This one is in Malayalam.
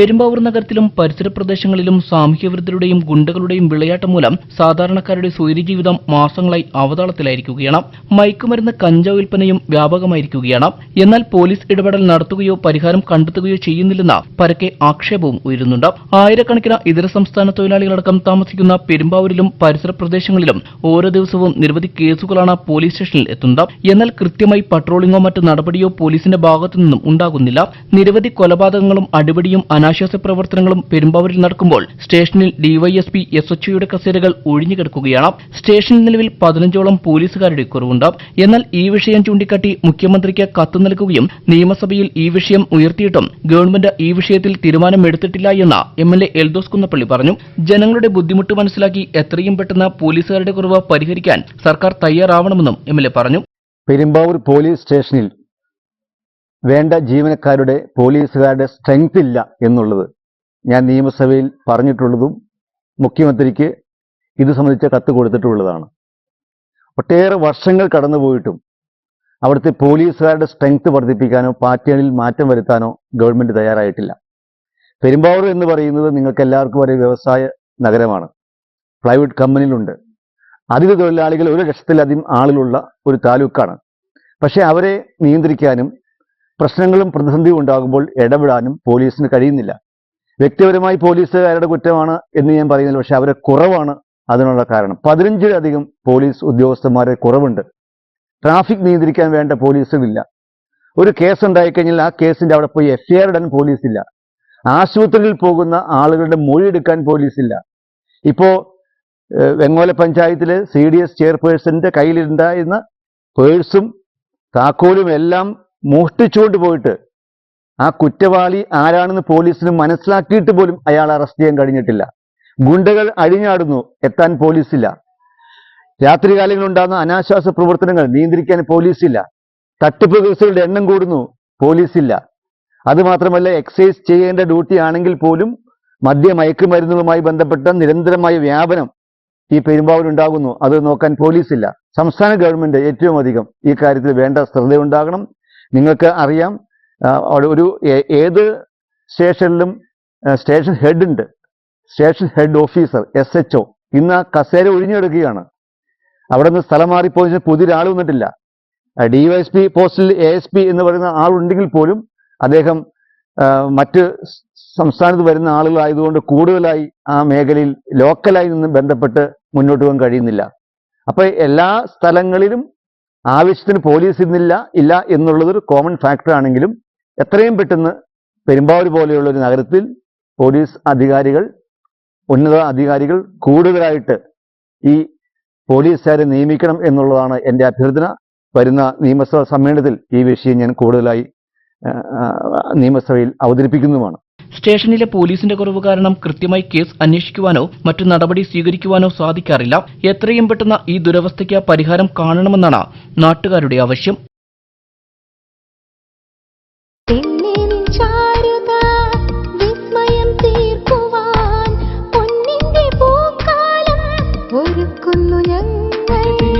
പെരുമ്പാവൂർ നഗരത്തിലും പരിസര പ്രദേശങ്ങളിലും സാമൂഹ്യവിരുദ്ധരുടെയും ഗുണ്ടകളുടെയും വിളയാട്ടം മൂലം സാധാരണക്കാരുടെ സ്വൈര്യജീവിതം മാസങ്ങളായി അവതാളത്തിലായിരിക്കുകയാണ്. മയക്കുമരുന്ന് കഞ്ചാവ് വിൽപ്പനയും വ്യാപകമായിരിക്കുകയാണ്. എന്നാൽ പോലീസ് ഇടപെടൽ നടത്തുകയോ പരിഹാരം കണ്ടെത്തുകയോ ചെയ്യുന്നില്ലെന്ന പരക്കെ ആക്ഷേപവും ഉയരുന്നുണ്ട്. ആയിരക്കണക്കിന് ഇതര സംസ്ഥാന തൊഴിലാളികളടക്കം താമസിക്കുന്ന പെരുമ്പാവൂരിലും പരിസര പ്രദേശങ്ങളിലും ഓരോ ദിവസവും നിരവധി കേസുകളാണ് പോലീസ് സ്റ്റേഷനിൽ എത്തുന്നത്. എന്നാൽ കൃത്യമായി പട്രോളിംഗോ മറ്റ് നടപടിയോ പോലീസിന്റെ ഭാഗത്തു നിന്നും ഉണ്ടാകുന്നില്ല. നിരവധി കൊലപാതകങ്ങളും അടിപിടിയും അനാശാസ്യ പ്രവർത്തനങ്ങളും പെരുമ്പാവൂരിൽ നടക്കുമ്പോൾ സ്റ്റേഷനിൽ ഡിവൈഎസ്പി എസ് എച്ച്ഒയുടെ കസേരകൾ ഒഴിഞ്ഞുകിടക്കുകയാണ് സ്റ്റേഷനിൽ നിലവിൽ പതിനഞ്ചോളം പോലീസുകാരുടെ കുറവുണ്ട്. എന്നാൽ ഈ വിഷയം ചൂണ്ടിക്കാട്ടി മുഖ്യമന്ത്രിക്ക് കത്ത് നൽകുകയും നിയമസഭയിൽ ഈ വിഷയം ഉയർത്തിയിട്ടും ഗവൺമെന്റ് ഈ വിഷയത്തിൽ തീരുമാനമെടുത്തിട്ടില്ല എന്ന് M L A Eldhose Kunnappilly പറഞ്ഞു. ജനങ്ങളുടെ ബുദ്ധിമുട്ട് മനസ്സിലാക്കി എത്രയും പെട്ടെന്ന് പോലീസുകാരുടെ കുറവ് പരിഹരിക്കാൻ സർക്കാർ തയ്യാറാവണമെന്നും എം എൽ എ പറഞ്ഞു. പെരുമ്പാവൂർ പോലീസ് സ്റ്റേഷനിൽ വേണ്ട ജീവനക്കാരുടെ പോലീസുകാരുടെ സ്ട്രെങ്ത് ഇല്ല എന്നുള്ളത് ഞാൻ നിയമസഭയിൽ പറഞ്ഞിട്ടുള്ളതും മുഖ്യമന്ത്രിക്ക് ഇത് സംബന്ധിച്ച കത്ത് കൊടുത്തിട്ടുള്ളതാണ്. ഒട്ടേറെ വർഷങ്ങൾ കടന്നുപോയിട്ടും അവിടുത്തെ പോലീസുകാരുടെ സ്ട്രെങ്ത് വർദ്ധിപ്പിക്കാനോ പാറ്റേണിൽ മാറ്റം വരുത്താനോ ഗവൺമെന്റ് തയ്യാറായിട്ടില്ല. പെരുമ്പാവൂർ എന്ന് പറയുന്നത് നിങ്ങൾക്ക് എല്ലാവർക്കും ഒരു വ്യവസായ നഗരമാണ്. പ്രൈവറ്റ് കമ്പനിയിലുണ്ട് അതിഥി തൊഴിലാളികൾ ഒരു ലക്ഷത്തിലധികം ആളുകളുള്ള ഒരു താലൂക്കാണ്. പക്ഷേ അവരെ നിയന്ത്രിക്കാനും പ്രശ്നങ്ങളും പ്രതിസന്ധിയും ഉണ്ടാകുമ്പോൾ ഇടപെടാനും പോലീസിന് കഴിയുന്നില്ല. വ്യക്തിപരമായി പോലീസുകാരുടെ കുറ്റമാണ് എന്ന് ഞാൻ പറയുന്നില്ല പക്ഷെ അവരെ കുറവാണ് അതിനുള്ള കാരണം. പതിനഞ്ചിലധികം പോലീസ് ഉദ്യോഗസ്ഥന്മാരെ കുറവുണ്ട്. ട്രാഫിക് നിയന്ത്രിക്കാൻ വേണ്ട പോലീസുമില്ല. ഒരു കേസ് ഉണ്ടായിക്കഴിഞ്ഞാൽ ആ കേസിന്റെ അവിടെ പോയി എഫ്ഐആർ ആർ ഇടാൻ പോലീസില്ല. ആശുപത്രിയിൽ പോകുന്ന ആളുകളുടെ മൊഴി എടുക്കാൻ പോലീസില്ല. ഇപ്പോ ഏഹ്, വെങ്ങോല പഞ്ചായത്തിലെ സി ഡി എസ് ചെയർപേഴ്സന്റെ കയ്യിലുണ്ടായിരുന്ന പേഴ്സും താക്കോലും എല്ലാം മോഷ്ടിച്ചുകൊണ്ട് പോയിട്ട് ആ കുറ്റവാളി ആരാണെന്ന് പോലീസിന് മനസ്സിലാക്കിയിട്ട് പോലും അയാൾ അറസ്റ്റ് ചെയ്യാൻ കഴിഞ്ഞിട്ടില്ല. ഗുണ്ടകൾ അഴിഞ്ഞാടുന്നു എത്താൻ പോലീസില്ല. രാത്രികാലങ്ങളിൽ ഉണ്ടാകുന്ന അനാശ്വാസ പ്രവർത്തനങ്ങൾ നിയന്ത്രിക്കാൻ പോലീസില്ല. തട്ടിപ്പ് കേസുകളുടെ എണ്ണം കൂടുന്നു പോലീസില്ല. അതുമാത്രമല്ല എക്സൈസ് ചെയ്യേണ്ട ഡ്യൂട്ടി ആണെങ്കിൽ പോലും മദ്യ മയക്കുമരുന്നുകളുമായി ബന്ധപ്പെട്ട നിരന്തരമായ വ്യാപനം ഈ പെരുമ്പാവൂർ ഉണ്ടാകുന്നു. അത് നോക്കാൻ പോലീസില്ല. സംസ്ഥാന ഗവൺമെന്റ് ഏറ്റവും അധികം ഈ കാര്യത്തിൽ വേണ്ട ശ്രദ്ധയുണ്ടാകണം. നിങ്ങൾക്ക് അറിയാം ഒരു ഏത് സ്റ്റേഷനിലും സ്റ്റേഷൻ ഹെഡ് ഉണ്ട്. Station head officer S H O. ഇന്ന് ആ കസേര ഒഴിഞ്ഞെടുക്കുകയാണ് അവിടെ നിന്ന് സ്ഥലം മാറിപ്പോയി പുതിയൊരാൾ വന്നിട്ടില്ല. ഡി വൈ എസ് പി പോസ്റ്റിൽ എ എസ് പി എന്ന് പറയുന്ന ആളുണ്ടെങ്കിൽ പോലും അദ്ദേഹം മറ്റ് സംസ്ഥാനത്ത് വരുന്ന ആളുകളായതുകൊണ്ട് കൂടുതലായി ആ മേഖലയിൽ ലോക്കലായി നിന്ന് ബന്ധപ്പെട്ട് മുന്നോട്ട് പോകാൻ കഴിയുന്നില്ല. അപ്പൊ എല്ലാ സ്ഥലങ്ങളിലും ആവശ്യത്തിന് പോലീസ് ഇന്നില്ല ഇല്ല എന്നുള്ളതൊരു കോമൺ ഫാക്ടർ ആണെങ്കിലും എത്രയും പെട്ടെന്ന് പെരുമ്പാവൂർ പോലെയുള്ള ഒരു നഗരത്തിൽ പോലീസ് അധികാരികൾ ഉന്നത അധികാരികൾ കൂടുതലായിട്ട് ഈ പോലീസുകാരെ നിയമിക്കണം എന്നുള്ളതാണ് എന്റെ അഭ്യർത്ഥന. വരുന്ന നിയമസഭാ സമ്മേളനത്തിൽ ഈ വിഷയം ഞാൻ കൂടുതലായി നിയമസഭയിൽ അവതരിപ്പിക്കുന്നതുമാണ്. സ്റ്റേഷനിലെ പോലീസിന്റെ കുറവ് കാരണം കൃത്യമായി കേസ് അന്വേഷിക്കുവാനോ മറ്റു നടപടി സ്വീകരിക്കുവാനോ സാധിക്കാറില്ല. എത്രയും പെട്ടെന്ന് ഈ ദുരവസ്ഥയ്ക്ക് പരിഹാരം കാണണമെന്നാണ് നാട്ടുകാരുടെ ആവശ്യം. ഞങ്ങൾ.